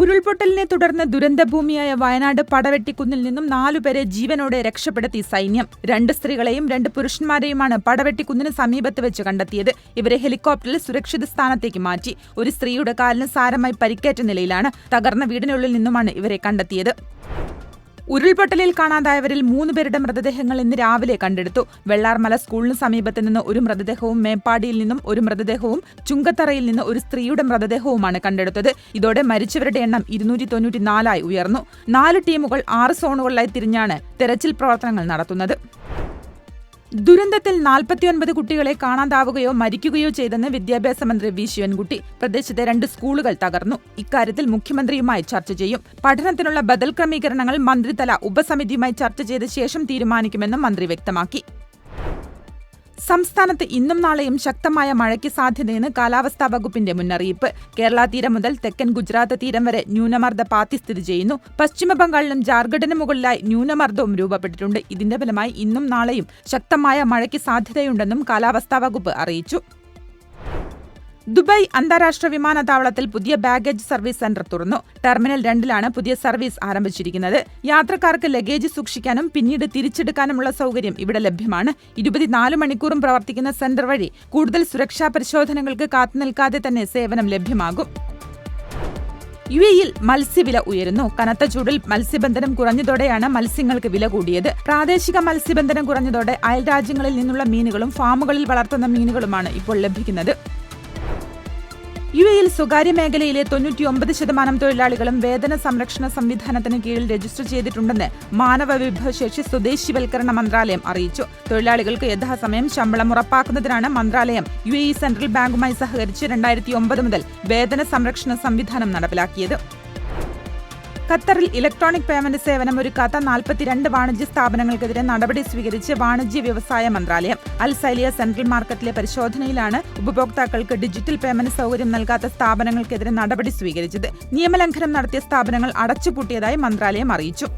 ഉരുൾപൊട്ടലിനെ തുടർന്ന് ദുരന്തഭൂമിയായ വയനാട് പടവെട്ടിക്കുന്നിൽ നിന്നും നാലുപേരെ ജീവനോടെ രക്ഷപ്പെടുത്തി സൈന്യം. രണ്ട് സ്ത്രീകളെയും രണ്ട് പുരുഷന്മാരെയുമാണ് പടവെട്ടിക്കുന്നിന് സമീപത്ത് വെച്ച് കണ്ടെത്തിയത്. ഇവരെ ഹെലികോപ്റ്ററിൽ സുരക്ഷിത സ്ഥാനത്തേക്ക് മാറ്റി. ഒരു സ്ത്രീയുടെ കാലിന് സാരമായി പരിക്കേറ്റ നിലയിലാണ് തകർന്ന വീടിനുള്ളിൽ നിന്നുമാണ് ഇവരെ കണ്ടെത്തിയത്. ഉരുൾപൊട്ടലിൽ കാണാതായവരിൽ മൂന്ന് പേരുടെ മൃതദേഹങ്ങൾ ഇന്ന് രാവിലെ കണ്ടെടുത്തു. വെള്ളാർമല സ്കൂളിന് സമീപത്ത് നിന്ന് ഒരു മൃതദേഹവും മേപ്പാടിയിൽ നിന്നും ഒരു മൃതദേഹവും ചുങ്കത്തറയിൽ നിന്ന് ഒരു സ്ത്രീയുടെ മൃതദേഹവുമാണ് കണ്ടെടുത്തത്. ഇതോടെ മരിച്ചവരുടെ എണ്ണം ഇരുന്നൂറ്റി തൊണ്ണൂറ്റി നാലായി ഉയർന്നു. നാല് ടീമുകൾ ആറ് സോണുകളിലായി തിരിഞ്ഞാണ് തെരച്ചിൽ പ്രവർത്തനങ്ങൾ നടത്തുന്നത്. ദുരന്തത്തിൽ നാൽപ്പത്തിയൊൻപത് കുട്ടികളെ കാണാതാവുകയോ മരിക്കുകയോ ചെയ്തെന്ന് വിദ്യാഭ്യാസ മന്ത്രി വി. ശിവൻകുട്ടി പ്രദേശത്തെ രണ്ട് സ്കൂളുകൾ തകർന്നു. ഇക്കാര്യത്തിൽ മുഖ്യമന്ത്രിയുമായി ചർച്ച ചെയ്യും. പഠനത്തിനുള്ള ബദൽ ക്രമീകരണങ്ങൾ മന്ത്രിതല ഉപസമിതിയുമായി ചർച്ച ചെയ്ത ശേഷം തീരുമാനിക്കുമെന്നും മന്ത്രി വ്യക്തമാക്കി. സംസ്ഥാനത്ത് ഇന്നും നാളെയും ശക്തമായ മഴയ്ക്ക് സാധ്യതയെന്ന് കാലാവസ്ഥാ വകുപ്പിന്റെ മുന്നറിയിപ്പ്. കേരള തീരം മുതൽ തെക്കൻ ഗുജറാത്ത് തീരം വരെ ന്യൂനമർദ്ദ പാത്തി സ്ഥിതി ചെയ്യുന്നു. പശ്ചിമബംഗാളിലും ജാർഖണ്ഡിന് മുകളിലായി ന്യൂനമർദ്ദവും രൂപപ്പെട്ടിട്ടുണ്ട്. ഇതിന്റെ ഫലമായി ഇന്നും നാളെയും ശക്തമായ മഴയ്ക്ക് സാധ്യതയുണ്ടെന്നും കാലാവസ്ഥാ വകുപ്പ് അറിയിച്ചു. ദുബായ് അന്താരാഷ്ട്ര വിമാനത്താവളത്തിൽ പുതിയ ബാഗേജ് സർവീസ് സെന്റർ തുറന്നു. ടെർമിനൽ രണ്ടിലാണ് പുതിയ സർവീസ് ആരംഭിച്ചിരിക്കുന്നത്. യാത്രക്കാർക്ക് ലഗേജ് സൂക്ഷിക്കാനും പിന്നീട് തിരിച്ചെടുക്കാനുമുള്ള സൗകര്യം ഇവിടെ ലഭ്യമാണ്. ഇരുപത്തിനാല് മണിക്കൂറും പ്രവർത്തിക്കുന്ന സെന്റർ വഴി കൂടുതൽ സുരക്ഷാ പരിശോധനകൾക്ക് കാത്തുനിൽക്കാതെ തന്നെ സേവനം ലഭ്യമാകും. യു എയിൽ മത്സ്യവില ഉയരുന്നു. കനത്ത ചൂടിൽ മത്സ്യബന്ധനം കുറഞ്ഞതോടെയാണ് മത്സ്യങ്ങൾക്ക് വില കൂടിയത്. പ്രാദേശിക മത്സ്യബന്ധനം കുറഞ്ഞതോടെ അയൽ രാജ്യങ്ങളിൽ നിന്നുള്ള മീനുകളും ഫാമുകളിൽ വളർത്തുന്ന മീനുകളുമാണ് ഇപ്പോൾ ലഭിക്കുന്നത്. യു എയിൽ സ്വകാര്യ മേഖലയിലെ തൊണ്ണൂറ്റിയൊമ്പത് ശതമാനം തൊഴിലാളികളും വേതന സംരക്ഷണ സംവിധാനത്തിന് കീഴിൽ രജിസ്റ്റർ ചെയ്തിട്ടുണ്ടെന്ന് മാനവ വിഭവശേഷി സ്വദേശിവൽക്കരണ മന്ത്രാലയം അറിയിച്ചു. തൊഴിലാളികൾക്ക് യഥാസമയം ശമ്പളം ഉറപ്പാക്കുന്നതിനാണ് മന്ത്രാലയം യു സെൻട്രൽ ബാങ്കുമായി സഹകരിച്ച് രണ്ടായിരത്തി മുതൽ വേതന സംരക്ഷണ സംവിധാനം നടപ്പിലാക്കിയത്. ഖത്തറിൽ ഇലക്ട്രോണിക് പേയ്മെന്റ് സേവനം ഒരുക്കാത്ത നാൽപ്പത്തിരണ്ട് വാണിജ്യ സ്ഥാപനങ്ങൾക്കെതിരെ നടപടി സ്വീകരിച്ച് വാണിജ്യ വ്യവസായ മന്ത്രാലയം. അൽസൈലിയ സെൻട്രൽ മാർക്കറ്റിലെ പരിശോധനയിലാണ് ഉപഭോക്താക്കൾക്ക് ഡിജിറ്റൽ പേയ്മെന്റ് സൗകര്യം നൽകാത്ത സ്ഥാപനങ്ങൾക്കെതിരെ നടപടി സ്വീകരിച്ചത്. നിയമലംഘനം നടത്തിയ സ്ഥാപനങ്ങൾ അടച്ചുപൂട്ടിയതായി മന്ത്രാലയം അറിയിച്ചു.